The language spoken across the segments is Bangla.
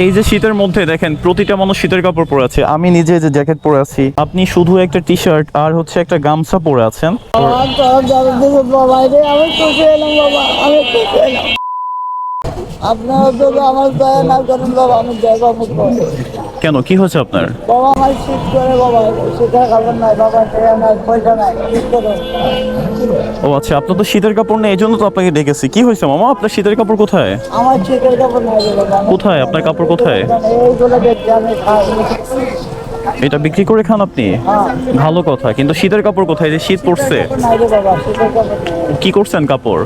এই যে শীতের মধ্যে দেখেন, প্রতিটা মানুষ শীতের কাপড় পরে আছে। আমি নিজে যে জ্যাকেট পরে আছি, আপনি শুধু একটা টি শার্ট আর হচ্ছে একটা গামছা পরে আছেন। তো আপনারা যদি আমার দয়া না করেন বাবা আমি জায়গা মুক্ত। কেন? কি হয়েছে আপনার? বাবা আমার শীত করে বাবা শীতের খাবার নাই বাবা টাকা নাই পয়সা নাই কি ও আচ্ছা আপনার তো শীতের কাপড় নেই এই জন্য তো আপনাকে ডেকেছি। কি হয়েছে মামা? আপনার শীতের কাপড় কোথায়? আমার শীতের কাপড় নাই কোথায়? আপনার কাপড় কোথায়? এইগুলো দেখছি আমি এটা বিক্রি করে খান আপনি? ভালো কথা কিন্তু শীতের কাপড় কোথায়? যে শীত পড়ছে। কি করছেন কাপড়?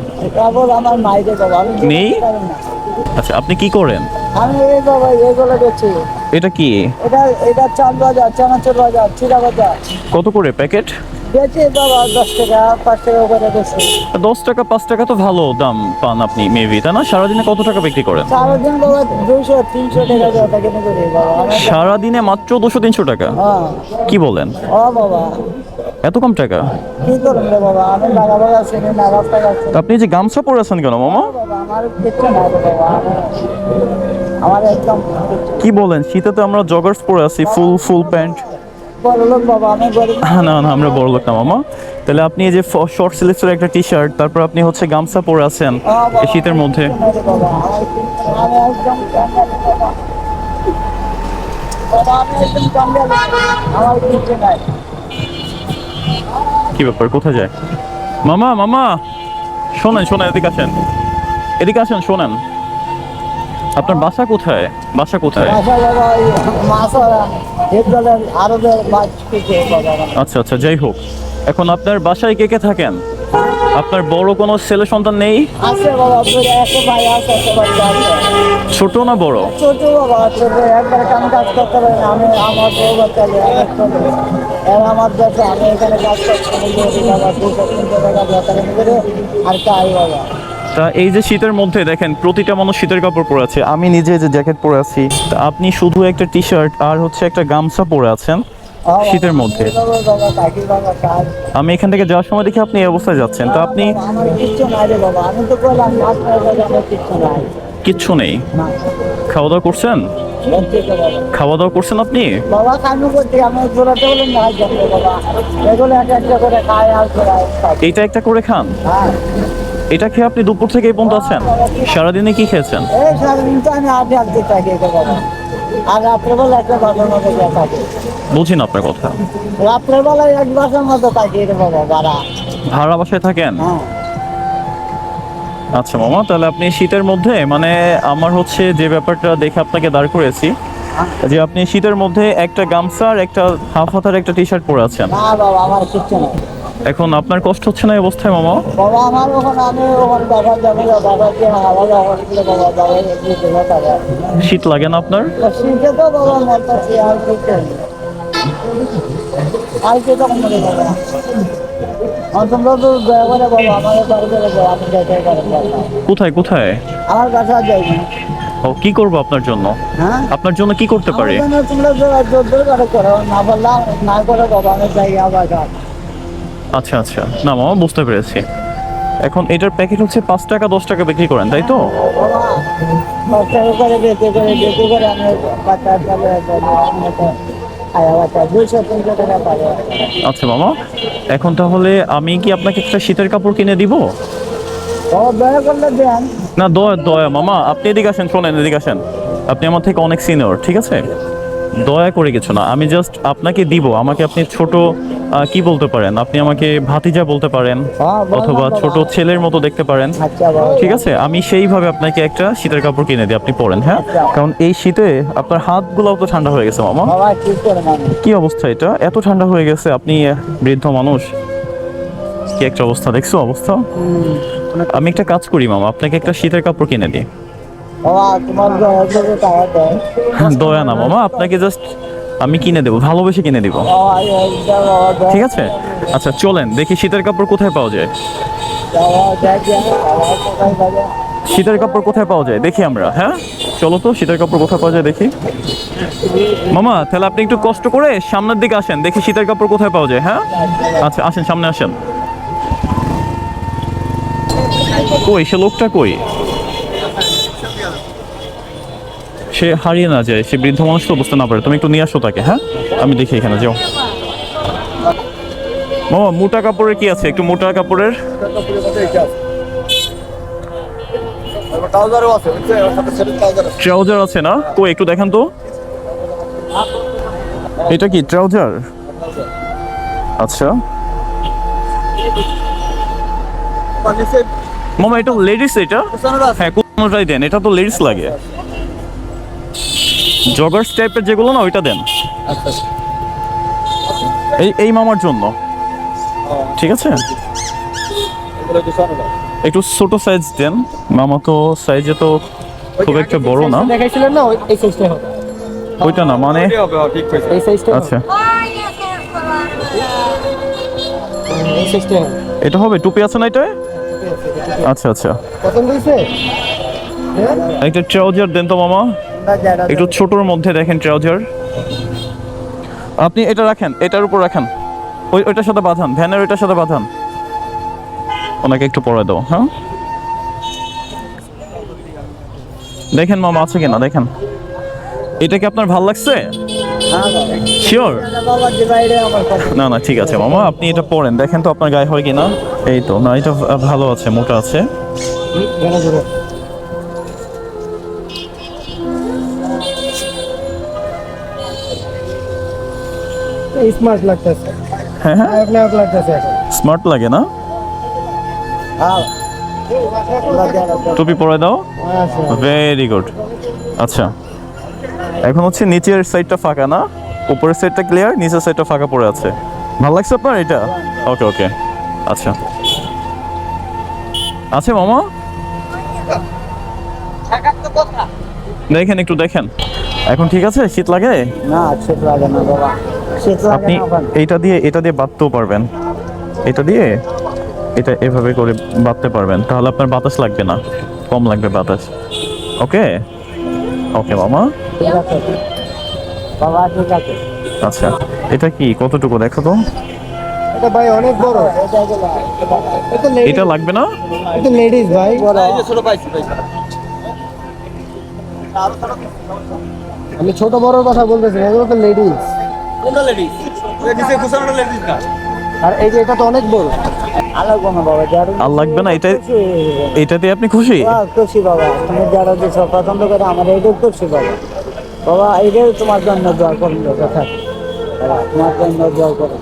নেই? আচ্ছা আপনি কি করেন? আমি এই বাবা এটা কি? এটা এটা চাঁদ বাজার চানাচুর বাজার চিরা বাজার। কত করে প্যাকেট? বেচে বাবা দশ টাকা পাঁচ টাকা করে বেশি। দশ টাকা পাঁচ টাকা তো ভালো দাম পান আপনি মেবি তাই না? সারাদিনে কত টাকা বিক্রি করেন? সারাদিন বাবা দুশো তিনশো টাকা দেওয়া থাকে করি বাবা। সারাদিনে মাত্র দুশো তিনশো টাকা? হ্যাঁ। কি বলেন? ও বাবা। এত কম টাকা? কি করুন বাবা? আমি লাগা লাগা চিনি না রাস্তা আপনি যে গামছা পরে আছেন কেন মামা? বাবা আমার কিচ্ছু নাই বাবা। আমার- আমার একদম কি বলেন? শীতে তো আমরা জগার্স পরে আছি ফুল ফুল প্যান্ট না না আমরা বড় লোক না মামা। তাহলে আপনি এই যে শর্ট স্লিভসের একটা টি শার্ট তারপর আপনি হচ্ছে গামছা পরে আছেন এই শীতের মধ্যে। কি ব্যাপার কোথায় যায়? মামা মামা! শোনেন শোনেন এদিকে আসেন। এদিকে আসেন শোনেন। আপনার বাসা কোথায়? বাসা কোথায়? আচ্ছা আচ্ছা যাই হোক। এখন আপনার বাসায় কে কে থাকেন? আপনার বড় কোনো ছেলে সন্তান নেই? ছোট না বড়? ছোট বাবা ছোট একবার কাম কাজ করতে পারি না আমি আমার বউ বাচ্চা এর আমার দেশে আমি এখানে কাজ করছি আমি দিয়ে দিই বাবা দুশো তিনশো টাকা বেতন করে আর বাবা। তা এই যে শীতের মধ্যে দেখেন, প্রতিটা মানুষ শীতের কাপড় পরে আছে। আমি নিজে যে জ্যাকেট পরে আছি, তা আপনি শুধু একটা টি শার্ট আর হচ্ছে একটা গামছা পরে আছেন শীতের মধ্যে। আমি এখান থেকে যাওয়ার সময় দেখি আপনি এই অবস্থায় যাচ্ছেন। তা আপনি কিচ্ছু নাই। খাওয়া দাওয়া করছেন? খাওয়া দাওয়া করছেন আপনি। এইটা একটা করে খান। হ্যাঁ। এটা খেয়ে আপনি দুপুর থেকে এই পর্যন্ত আছেন? সারাদিনে কি খেয়েছেন? আর রাত্রেবেলা একটা বাসার মতো গিয়ে বুঝি না আপনার কথা। রাত্রেবেলায় এক বাসার মতো থাকি রে ভাড়া। বাসায় থাকেন? হ্যাঁ। আচ্ছা মামা তাহলে আপনি শীতের মধ্যে মানে আমার হচ্ছে যে ব্যাপারটা দেখে আপনাকে দাঁড় করেছি যে আপনি শীতের মধ্যে একটা গামছা আর একটা হাফ হাতার একটা টি শার্ট পরে আছেন। না বাবা আমার কিচ্ছু নাই। এখন আপনার কষ্ট হচ্ছে না এই অবস্থায় মামা? বাবা আমার ওখানে আমি ওখানে বাবা যাবে বাবা যে বাবা শীত লাগে না আপনার? শীতে তো বাবা মরতেছি আর কি আর কি তখন মরে বাবা তোমরা তো দয়া করে বাবা আমাদের বাড়ি করে আমি যাইতে কোথায় কোথায়? আমার কাছে আর যাই না। ও কি করব আপনার জন্য? হ্যাঁ? আপনার জন্য কি করতে পারে? তোমরা জোর জোর করে করো না বললাম না করে বাবা আমি যাই আবার আচ্ছা আচ্ছা। না, মামা, বুঝতে পেরেছি। এখন এটার প্যাকেট হচ্ছে পাঁচ টাকা, দশ টাকা বিক্রি করেন, তাই তো? আচ্ছা মামা। এখন তাহলে আমি কি আপনাকে একটা শীতের কাপড় কিনে দিব? না, দয়া দয়া, মামা। আপনি এদিকে আসেন, শোনেন, এদিকে আসেন। আপনি আমার থেকে অনেক সিনিয়র ঠিক আছে? দয়া করে কিছু না আমি জাস্ট আপনাকে দিব আমাকে আপনি ছোট কি বলতে পারেন? আপনি আমাকে ভাতিজা বলতে পারেন হ্যাঁ, অথবা ছোট ছেলের মতো দেখতে পারেন। আচ্ছা ঠিক আছে? আমি সেইভাবে আপনাকে একটা শীতের কাপড় কিনে দিই আপনি পরেন হ্যাঁ? আচ্ছা। কারণ এই শীতে আপনার হাতগুলোও তো ঠান্ডা হয়ে গেছে মামা। কি অবস্থা এটা? এত ঠান্ডা হয়ে গেছে আপনি বৃদ্ধ মানুষ। কি একটা অবস্থা দেখছ অবস্থা? আমি একটা কাজ করি মামা আপনাকে একটা শীতের কাপড় কিনে দিই। দয়া না মামা, আপনাকে জাস্ট আমি কিনে দেবো, ভালোবেসে কিনে দিব। ঠিক আছে? আচ্ছা চলেন, দেখি শীতের কাপড় কোথায় পাওয়া যায়। শীতের কাপড় কোথায় পাওয়া যায়? দেখি আমরা হ্যাঁ? চলো তো, শীতের কাপড় কোথায় পাওয়া যায় দেখি। মামা, তাহলে আপনি একটু কষ্ট করে সামনের দিকে আসেন, দেখি শীতের কাপড় কোথায় পাওয়া যায় হ্যাঁ? আচ্ছা আসেন, সামনে আসেন। কই, সে লোকটা কই? সে হারিয়ে না যায়, সে বৃদ্ধ মানুষ তো বুঝতে না পারে। তুমি একটু নিয়ে আসো তাকে হ্যাঁ? আমি দেখি এখানে, যাও। মামা, মোটা কাপড়ের কি আছে? একটু মোটা কাপড়ের? ট্রাউজার আছে না? কই, একটু দেখান তো। এটা কি, ট্রাউজার? আচ্ছা। মামা, এটা লেডিস, এটা? হ্যাঁ কোনোটাই দেন, এটা তো লেডিস লাগে। জগার্স টাইপের যেগুলো না ওইটা দেন। আচ্ছা এই এই মামার জন্য। ঠিক আছে? একটু ছোট সাইজ দেন। মামা তো সাইজে তো খুব একটা বড় না। দেখাইছিলেন না এই সাইজটা হবে। ওইটা না মানে এই সাইজটা আচ্ছা। এই সাইজটা হবে। এটা হবে টুপি আছে না এটা? আচ্ছা আচ্ছা। পছন্দ হইছে একটা ট্রাউজার দেন তো মামা। একটু ছোটর মধ্যে দেখেন ট্রাউজার। আপনি এটা রাখেন, এটার উপর রাখেন। ওই ওইটার সাথে বাঁধান, ভ্যানের ওইটার সাথে বাঁধান। ওনাকে একটু পরে দাও হ্যাঁ? দেখেন মামা আছে কিনা, দেখেন। এটা কি আপনার ভালো লাগছে? শিওর না না, ঠিক আছে মামা, আপনি এটা পরেন। দেখেন তো আপনার গায়ে হয় কিনা। এই তো, না, এটা ভালো আছে, মোটা আছে। স্মার্ট লাগতেছে। হ্যাঁ হ্যাঁ। লাগতেছে স্মার্ট লাগে না? হ্যাঁ। টুপি পরে দাও? ভেরি গুড আচ্ছা। এখন হচ্ছে নিচের সাইডটা ফাঁকা না? উপরের সাইডটা ক্লিয়ার নিচের সাইডটা ফাঁকা পড়ে আছে। ভালো লাগছে আপনার এটা? ওকে ওকে আচ্ছা। আছে মামা? দেখেন একটু দেখেন। এখন ঠিক আছে? শীত লাগে? না শীত লাগে না বাবা। আপনি। এইটা দিয়ে এটা দিয়ে বাঁধতেও পারবেন। এটা দিয়ে এটা এভাবে করে বাঁধতে পারবেন। তাহলে আপনার বাতাস লাগবে না। কম লাগবে বাতাস। ওকে? ওকে মামা? বাবা আচ্ছা এটা কি? কতটুকু? দেখো তো। এটা ভাই অনেক বড়। এটা এটা লাগবে না? এটা লেডিস ভাই। আমি ছোট বড়র কথা বলতেছি এগুলো তো লেডিস। কোনটা লেডিস নিচে ঘুষানোটা লেডিস না আর এই যে এটা তো অনেক বড়। আলাগ না বাবা যার আর লাগবে না এটা এটা আপনি খুশি? খুশি বাবা। তুমি যারা যে সব পছন্দ করে আমার খুশি বাবা। তোমার জন্য দোয়া করুন কথা তোমার জন্য দোয়া করুন।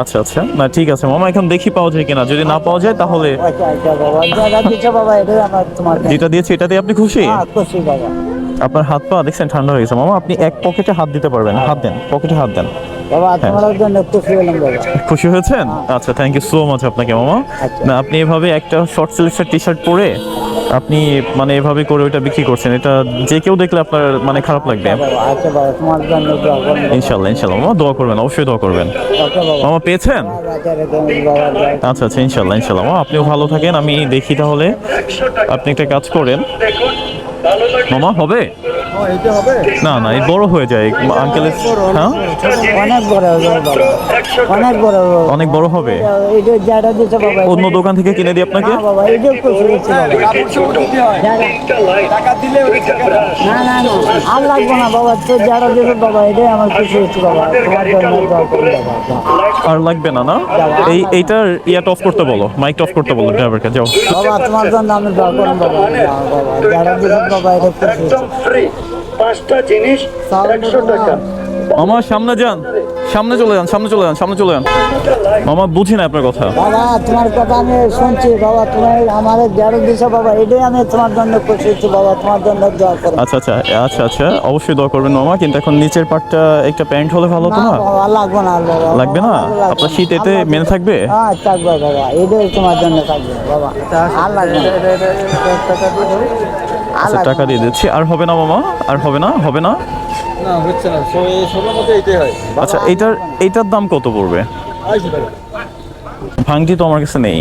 আচ্ছা আচ্ছা। না ঠিক আছে মামা এখন দেখি পাওয়া যায় কিনা। যদি না পাওয়া যায় তাহলে আচ্ছা আচ্ছা বাবা। যারা দিচ্ছে বাবা এটাই আমার তোমার যেটা দিয়েছি এটাতে আপনি খুশি? হ্যাঁ, খুশি বাবা। আপনার হাত পা দেখছেন ঠান্ডা হয়ে গেছে। মামা আপনি এক পকেটে হাত দিতে পারবেন। হাত দেন পকেটে হাত দেন। জন্য খুশি হয়েছেন? আচ্ছা থ্যাংক ইউ সো মাচ আপনাকে মামা। আচ্ছা। না আপনি এভাবে একটা শর্ট স্লিভসের টি শার্ট পরে আপনি মানে এভাবে করে ওইটা বিক্রি করছেন এটা যে কেউ দেখলে আপনার মানে খারাপ লাগবে। আচ্ছা দোয়া ইনশাল্লাহ ইনশাল্লাহ। মামা দোয়া করবেন অবশ্যই দোয়া করবেন। মামা পেয়েছেন? আচ্ছা। আচ্ছা আচ্ছা ইনশাল্লাহ ইনশাল্লাহ। মামা আপনিও ভালো থাকেন আমি দেখি তাহলে। আপনি একটা কাজ করেন মামা হবে এটা হবে না না এই বড় হয়ে যায়। আঙ্কেলের হ্যাঁ অনেক বড় অনেক বড় অনেক বড় হবে? অন্য দোকান থেকে কিনে দিই আপনাকে? না না। না না না আর লাগবে না বাবা। তো যারা দেবে বাবা এটাই আমার খুশি হচ্ছে বাবা। আর লাগবে না না? এই এইটার ইয়াটা অফ করতে বলো মাইকটা অফ করতে বলো ড্রাইভারকে যাও। বাবা তোমার জন্য আমি দোয়া করি বাবা। বাবা যারা দেবে বাবা এটা খুশি পাঁচটা জিনিস একশো টাকা মামা সামনে যান সামনে চলে যান সামনে চলে যান সামনে চলে যান মামা বুঝি না আপনার কথা বাবা তোমার কথা আমি শুনছি বাবা তুমি আমার দিছো বাবা এটাই আমি তোমার জন্য খুশি হচ্ছি বাবা তোমার জন্য দোয়া করি আচ্ছা আচ্ছা আচ্ছা আচ্ছা অবশ্যই দোয়া করবেন মামা কিন্তু এখন নিচের পার্টটা একটা প্যান্ট হলে ভালো হতো না লাগবে না লাগবে না আপনার শীত এতে মেনে থাকবে হ্যাঁ থাকবে বাবা এটাই তোমার জন্য থাকবে বাবা আর লাগবে আচ্ছা টাকা দিয়ে দিচ্ছি। আর হবে না মামা? আর হবে না? হবে না? না হচ্ছে না। ষোলোর মধ্যে এইটাই হয়। আচ্ছা এইটার এইটার দাম কত পড়বে? ভাঙ্গি ভাঙটি তো আমার কাছে নেই।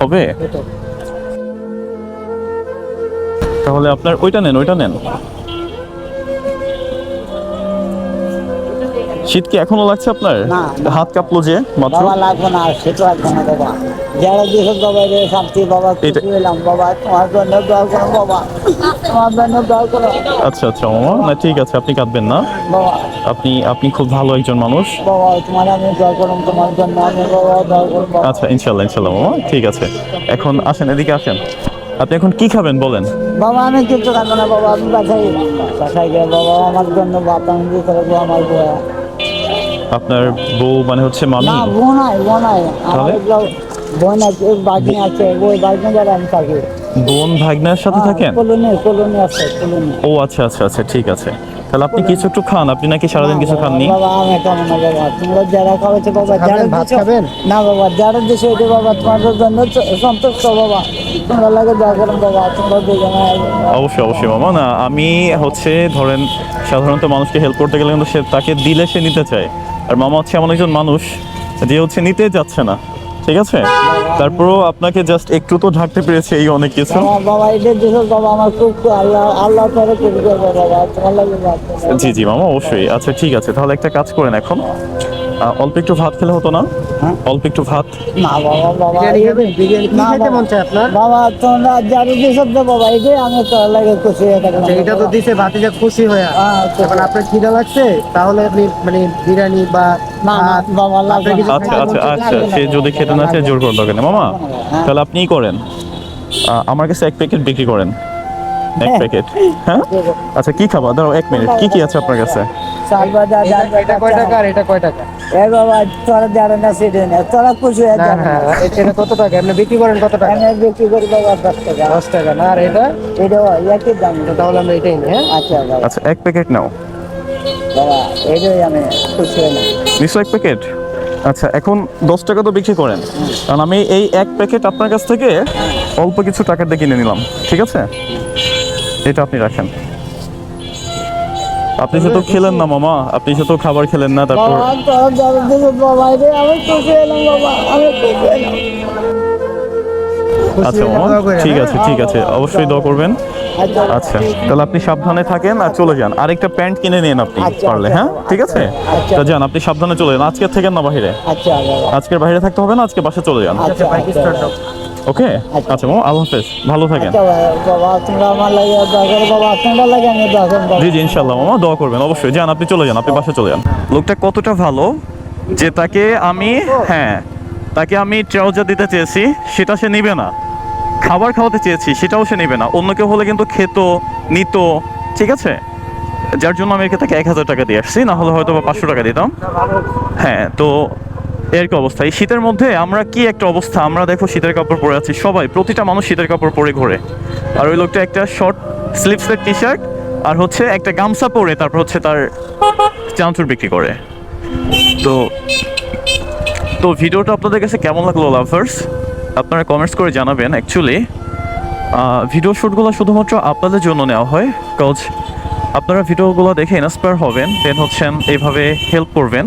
হবে? তাহলে আপনার ওইটা নেন ওইটা নেন। শীত কি এখনও লাগছে আপনার? না। হাত কাঁপলো যে মাত্র? বাবা লাগবে না সেটা লাগবে না বাবা। যারা বাবা রে শান্তি বাবা বাবা। তোমার জন্য দোয়া করো বাবা। তোমার জন্য দোয়া করো। আচ্ছা আচ্ছা মামা। না ঠিক আছে আপনি কাঁদবেন না। বাবা। আপনি আপনি খুব ভালো একজন মানুষ। বাবা তোমার আমি দোয়া করুন তোমার জন্য আমি বাবা দোয়া করব। আচ্ছা ইনশাল্লাহ ইনশাল্লাহ মামা। ঠিক আছে। এখন আসেন এদিকে আসেন। আপনি এখন কি খাবেন বলেন? বাবা আমি কিছু খাব না বাবা আমি বাসায় বাসায় গিয়ে বাবা আমার জন্য দিয়ে আমার আপনার বউ মানে হচ্ছে মামি? না বোন নাই বোন নাই। আমার তাহলে? এগুলো বোন আছে এক বাগনি আছে ওই বাগনি যারা আমি থাকি। বোন ভাগ্নের সাথে থাকেন? কলোনি কলোনি আছে কলোনি। ও আচ্ছা আচ্ছা আচ্ছা ঠিক আছে। তাহলে আপনি কিছু একটু খান আপনি নাকি সারাদিন কিছু খাননি? বাবা আমি খাব না। বাবা তোমরা যারা খাওয়াচ্ছে বাবা যারা ভাত খাবেন? না বাবা যারা দিছো ওইটা বাবা তোমাদের জন্য সন্তুষ্ট বাবা। তোমরা লাগে যা করুন বাবা তোমরা দুজনে অবশ্যই অবশ্যই মামা। না আমি হচ্ছে ধরেন সাধারণত মানুষকে হেল্প করতে গেলে কিন্তু সে তাকে দিলে সে নিতে চায়। আর মামা হচ্ছে এমন একজন মানুষ যে হচ্ছে নিতে যাচ্ছে না ঠিক আছে? তারপরও আপনাকে জাস্ট একটু তো ঢাকতে পেরেছে এই অনেক কিছু। জি জি মামা অবশ্যই। আচ্ছা ঠিক আছে তাহলে একটা কাজ করেন এখন। অল্প একটু ভাত খেলে হতো না? হ্যাঁ? অল্প একটু ভাত? না বাবা বাবা বিরিয়ানি খাবেন? বিরিয়ানি কি না, খেতে মন চায় আপনার? বাবা তোমরা যারা দিছো তো বাবা এটাই আমি তোর লাগে খুশি হয়ে আচ্ছা, এটা তো দিছে ভাতিজা খুশি হয়ে। হ্যাঁ, এখন আপনার খিদা লাগছে? তাহলে আপনি মানে বিরিয়ানি বা। আচ্ছা আচ্ছা আচ্ছা সে যদি খেতে না চায় জোর নেই মামা হ্যাঁ। তাহলে আপনিই করেন। আহ, আমার কাছে এক প্যাকেট বিক্রি করেন। এক প্যাকেট হ্যাঁ? আচ্ছা কি খাবার দাঁড়াও এক মিনিট। কি কি আছে আপনার কাছে? এটা- এটা কয় টাকা আর এটা কয় টাকা? এ বাবা তোরা যারা না সেটা না তোরা খুশি না এটা কত টাকা? আপনি বিক্রি করেন কত টাকা? আমি বিক্রি করি বাবা দশ টাকা। দশ টাকা না আর এটা? এটা একই দাম। তো তাহলে আমরা এটাই নিই হ্যাঁ? আচ্ছা আচ্ছা এক প্যাকেট নাও। বাবা এটাই আমি খুশি নিশ্চয় এক প্যাকেট? আচ্ছা এখন দশ টাকা তো বিক্রি করেন। কারণ আমি এই এক প্যাকেট আপনার কাছ থেকে অল্প কিছু টাকা দিয়ে কিনে নিলাম ঠিক আছে? এটা আপনি রাখেন। আপনি শুধু খেলেন না মামা। আপনি শুধু খাবার খেলেন না তারপর আচ্ছা মামা ঠিক আছে ঠিক আছে অবশ্যই দোয়া করবেন। আচ্ছা আচ্ছা। তাহলে আপনি সাবধানে থাকেন আর চলে যান। আরেকটা প্যান্ট কিনে নিন আপনি আচ্ছা, পারলে আচ্ছা, হ্যাঁ? ঠিক আছে? আচ্ছা। তা যান আপনি সাবধানে চলে যান। আজকে থাকেন না বাইরে আচ্ছা আজকের বাইরে থাকতে হবে না আজকে বাসা চলে যান। আচ্ছা আচ্ছা। ওকে? আচ্ছা মামা আল্লাহ হাফেজ। ভালো থাকেন। আচ্ছা বাবা তোমরা আমার লাগে দোয়া করো বাবা তোমরা লাগে আমি দোয়া জি জি ইনশাল্লাহ মামা দোয়া করবেন অবশ্যই। যান আপনি চলে যান আপনি বাসা চলে যান। লোকটা কতটা ভালো যে তাকে আমি হ্যাঁ তাকে আমি ট্রাউজার দিতে চেয়েছি সেটা সে নিবে না। খাবার খাওয়াতে চেয়েছি সেটাও সে নিবে না। অন্য কেউ হলে কিন্তু খেত নিত ঠিক আছে? যার জন্য আমি তাকে এক হাজার টাকা দিয়ে আসছি না হলে হয়তো বা পাঁচশো টাকা দিতাম। হ্যাঁ তো এর কি অবস্থা? এই শীতের মধ্যে আমরা কি একটা অবস্থা? আমরা দেখো শীতের কাপড় পরে আছি, সবাই। প্রতিটা মানুষ শীতের কাপড় পরে ঘোরে। আর ওই লোকটা একটা শর্ট স্লিপসের টি শার্ট আর হচ্ছে একটা গামছা পরে তারপর হচ্ছে তার চানাচুর বিক্রি করে। তো তো ভিডিওটা আপনাদের কাছে কেমন লাগল লাভার্স আপনারা কমেন্টস করে জানাবেন অ্যাকচুয়ালি ভিডিও শ্যুটগুলো শুধুমাত্র আপনাদের জন্য নেওয়া হয় কজ আপনারা ভিডিওগুলো দেখে ইন্সপায়ার হবেন দেন হচ্ছেন এইভাবে হেল্প করবেন।